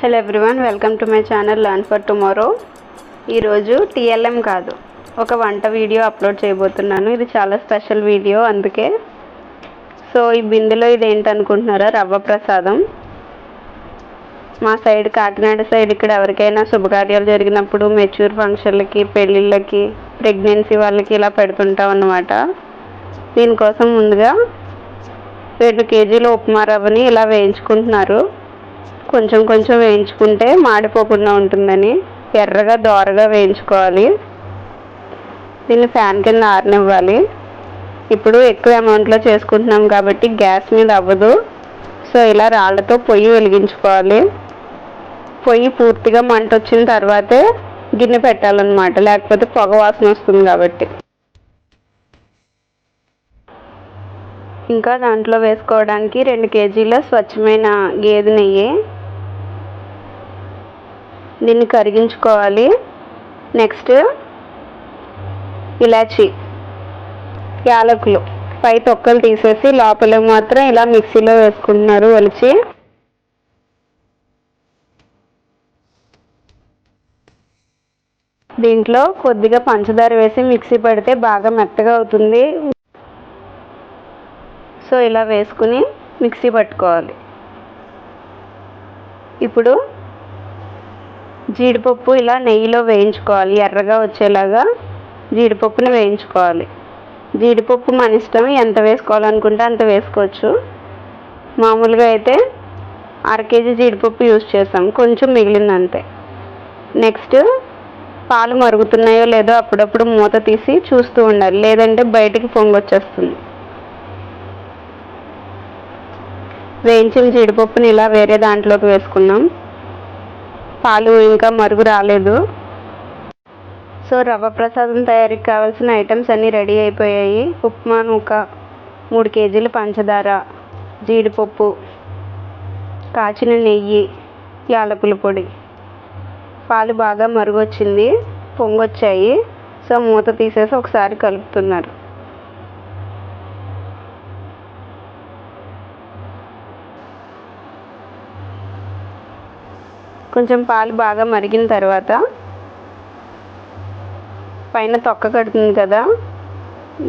Hello everyone welcome to my channel learn for tomorrow. ఈరోజు TLM కాదు ఒక వంట వీడియో అప్లోడ్ చేయబోతున్నాను. ఇది చాలా స్పెషల్ వీడియో అందుకే. సో ఈ బిందెలో ఇది ఏంటనుకుంటున్నారా రవ్వ ప్రసాదం. మా సైడ్ కాకినాడ సైడ్ ఇక్కడ ఎవరికైనా శుభకార్యాలు జరిగినప్పుడు మెచ్యూర్ ఫంక్షన్లకి పెళ్ళిళ్ళకి ప్రెగ్నెన్సీ వాళ్ళకి ఇలా పెడుతుంటాం అన్నమాట. దీనికోసం ముందుగా రెండు కేజీల ఉప్మా రవ్వని ఇలా వేయించుకుంటున్నారు. కొంచెం కొంచెం వేయించుకుంటే మాడిపోకుండా ఉంటుందని ఎర్రగా దోరగా వేయించుకోవాలి. దీన్ని ఫ్యాన్ కింద ఆరనివ్వాలి. ఇప్పుడు ఎక్కువ అమౌంట్లో చేసుకుంటున్నాం కాబట్టి గ్యాస్ మీద అవ్వదు. సో ఇలా రాళ్ళతో పొయ్యి వెలిగించుకోవాలి. పొయ్యి పూర్తిగా మంట వచ్చిన తర్వాతే గిన్నె పెట్టాలన్నమాట. లేకపోతే పొగ వాసన వస్తుంది కాబట్టి. ఇంకా దాంట్లో వేసుకోవడానికి రెండు కేజీల స్వచ్ఛమైన గేదె నెయ్యి దీన్ని కరిగించుకోవాలి. నెక్స్ట్ ఇలాచి యాలకులు. పై తొక్కలు తీసేసి లోపల మాత్రం ఇలా మిక్సీలో వేసుకుంటున్నారు ఒలిచి. దీంట్లో కొద్దిగా పంచదార వేసి మిక్సీ పెడితే బాగా మెత్తగా అవుతుంది. సో ఇలా వేసుకుని మిక్సీ పట్టుకోవాలి. ఇప్పుడు జీడిపప్పు ఇలా నెయ్యిలో వేయించుకోవాలి. ఎర్రగా వచ్చేలాగా జీడిపప్పుని వేయించుకోవాలి. జీడిపప్పు మన ఇష్టం. ఎంత వేసుకోవాలనుకుంటే అంత వేసుకోవచ్చు. మామూలుగా అయితే అర కేజీ జీడిపప్పు యూజ్ చేస్తాం. కొంచెం మిగిలింది అంతే నెక్స్ట్ పాలు మరుగుతున్నాయో లేదో అప్పుడప్పుడు మూత తీసి చూస్తూ ఉండాలి. లేదంటే బయటికి పొంగొచ్చేస్తుంది. వేయించిన జీడిపప్పుని ఇలా వేరే దాంట్లోకి వేసుకున్నాం. పాలు ఇంకా మరుగు రాలేదు. సో రవ్వ ప్రసాదం తయారీకి కావాల్సిన ఐటమ్స్ అన్నీ రెడీ అయిపోయాయి. ఉప్మా నూక మూడు కేజీలు పంచదార జీడిపప్పు కాచిన నెయ్యి యాలకుల పొడి. పాలు బాగా మరుగొచ్చింది పొంగొచ్చాయి. సో మూత తీసేసి ఒకసారి కలుపుతున్నారు. కొంచెం పాలు బాగా మరిగిన తర్వాత పైన తొక్క కడుతుంది కదా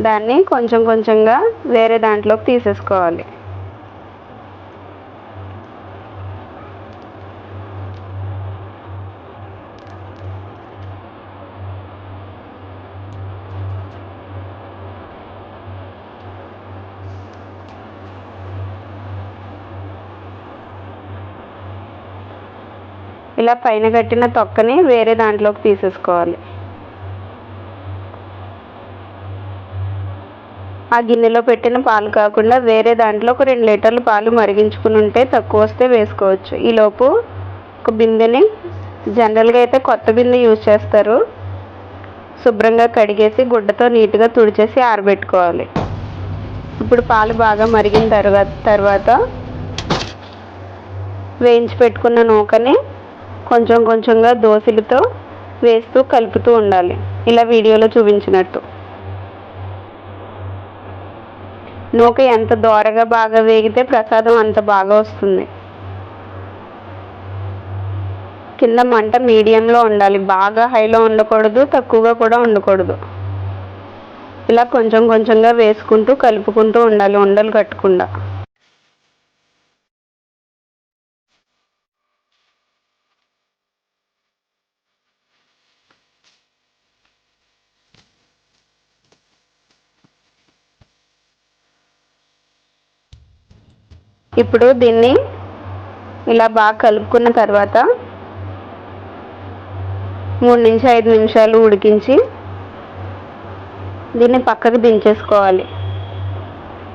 దాన్ని కొంచెం కొంచెంగా వేరే దాంట్లోకి తీసేసుకోవాలి. ఇలా పైన కట్టిన తొక్కని వేరే దాంట్లోకి తీసేసుకోవాలి. ఆ గిన్నెలో పెట్టిన పాలు కాకుండా వేరే దాంట్లో ఒక రెండు లీటర్లు పాలు మరిగించుకుని ఉంటే తక్కువ వస్తే వేసుకోవచ్చు. ఈలోపు ఒక బిందెని జనరల్గా అయితే కొత్త బిందె యూజ్ చేస్తారు. శుభ్రంగా కడిగేసి గుడ్డతో నీట్గా తుడిచేసి ఆరబెట్టుకోవాలి. ఇప్పుడు పాలు బాగా మరిగిన తర్వాత తర్వాత వేయించి పెట్టుకున్న నూకని కొంచెం కొంచెంగా దోశలతో వేస్తూ కలుపుతూ ఉండాలి. ఇలా వీడియోలో చూపించినట్టు. నూక ఎంత దోరగా బాగా వేగితే ప్రసాదం అంత బాగా వస్తుంది. కింద మంట మీడియంలో ఉండాలి. బాగా హైలో ఉండకూడదు తక్కువగా కూడా ఉండకూడదు. ఇలా కొంచెం కొంచెంగా వేసుకుంటూ కలుపుకుంటూ ఉండాలి. ఉండలు కట్టకుండా. ఇప్పుడు దీన్ని ఇలా బాగా కలుపుకున్న తర్వాత మూడు నుంచి ఐదు నిమిషాలు ఉడికించి దీన్ని పక్కకు దించేసుకోవాలి.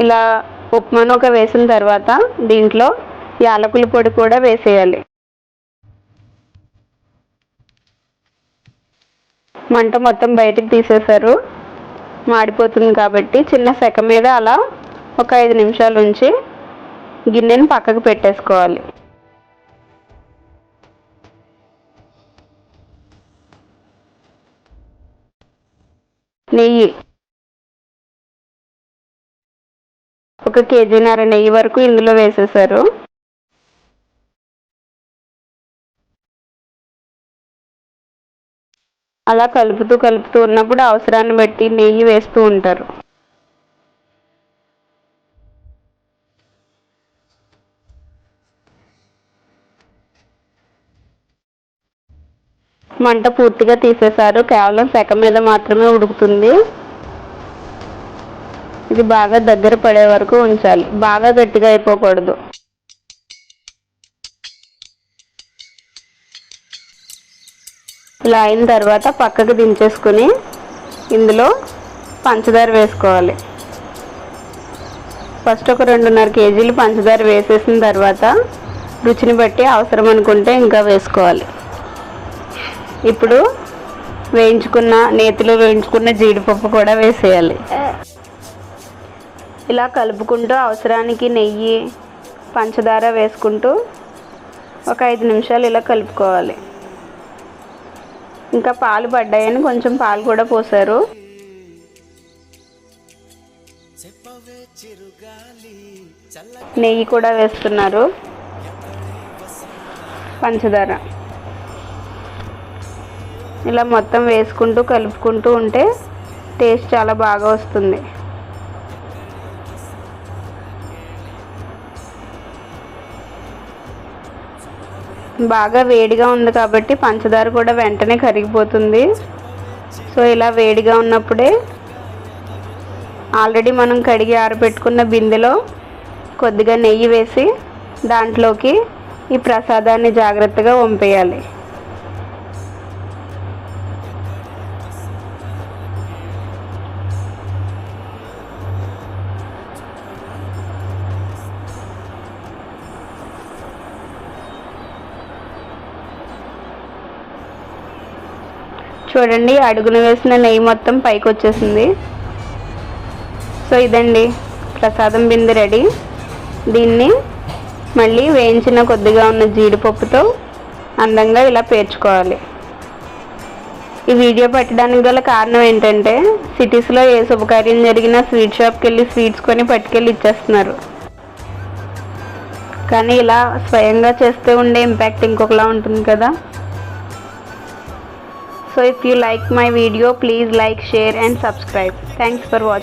ఇలా ఉప్మానొక వేసిన తర్వాత దీంట్లో యాలకుల పొడి కూడా వేసేయాలి. మంట మొత్తం బయటికి తీసేశారు. మాడిపోతుంది కాబట్టి చిన్న సెక మీద అలా ఒక ఐదు నిమిషాలు ఉంచి గిన్నెను పక్కకు పెట్టేసుకోవాలి. నెయ్యి. ఒక కేజీన్నర నెయ్యి వరకు ఇందులో వేసేసారు. అలా కలుపుతూ కలుపుతూ ఉన్నప్పుడు అవసరాన్ని బట్టి నెయ్యి వేస్తూ ఉంటారు. మంట పూర్తిగా తీసేశారు. కేవలం సెక మీద మాత్రమే ఉడుకుతుంది. ఇది బాగా దగ్గర పడే వరకు ఉంచాలి. బాగా గట్టిగా అయిపోకూడదు. ఇలా అయిన తర్వాత పక్కకు దించేసుకుని ఇందులో పంచదార వేసుకోవాలి. ఫస్ట్ ఒక రెండున్నర కేజీలు పంచదార వేసేసిన తర్వాత రుచిని బట్టి అవసరం అనుకుంటే ఇంకా వేసుకోవాలి. ఇప్పుడు వేయించుకున్న నేతిలో వేయించుకున్న జీడిపప్పు కూడా వేసేయాలి. ఇలా కలుపుకుంటూ అవసరానికి నెయ్యి పంచదార వేసుకుంటూ ఒక ఐదు నిమిషాలు ఇలా కలుపుకోవాలి. ఇంకా పాలు పడ్డాయని కొంచెం పాలు కూడా పోసారు. నెయ్యి కూడా వేస్తున్నారు. పంచదార. ఇలా మొత్తం వేసుకుంటూ కలుపుకుంటూ ఉంటే టేస్ట్ చాలా బాగా వస్తుంది. బాగా వేడిగా ఉంది కాబట్టి పంచదార కూడా వెంటనే కరిగిపోతుంది. సో ఇలా వేడిగా ఉన్నప్పుడే ఆల్రెడీ మనం కడిగి ఆరబెట్టుకున్న బిందెలో కొద్దిగా నెయ్యి వేసి దాంట్లోకి ఈ ప్రసాదాన్ని జాగ్రత్తగా వంపేయాలి. చూడండి అడుగున వేసిన నెయ్యి మొత్తం పైకి వచ్చేసింది. సో ఇదండి. ప్రసాదం బిందె రెడీ. దీన్ని మళ్ళీ వేయించిన కొద్దిగా ఉన్న జీడిపప్పుతో అందంగా ఇలా పేర్చుకోవాలి. ఈ వీడియో పెట్టడానికి గల కారణం ఏంటంటే సిటీస్లో ఏ శుభకార్యం జరిగినా స్వీట్ షాప్కి వెళ్ళి స్వీట్స్ కొని పట్టుకెళ్ళి ఇచ్చేస్తున్నారు. కానీ ఇలా స్వయంగా చేస్తే ఉండే ఇంపాక్ట్ ఇంకొకలా ఉంటుంది కదా. So if you like my video, please like, share and subscribe. Thanks for watching.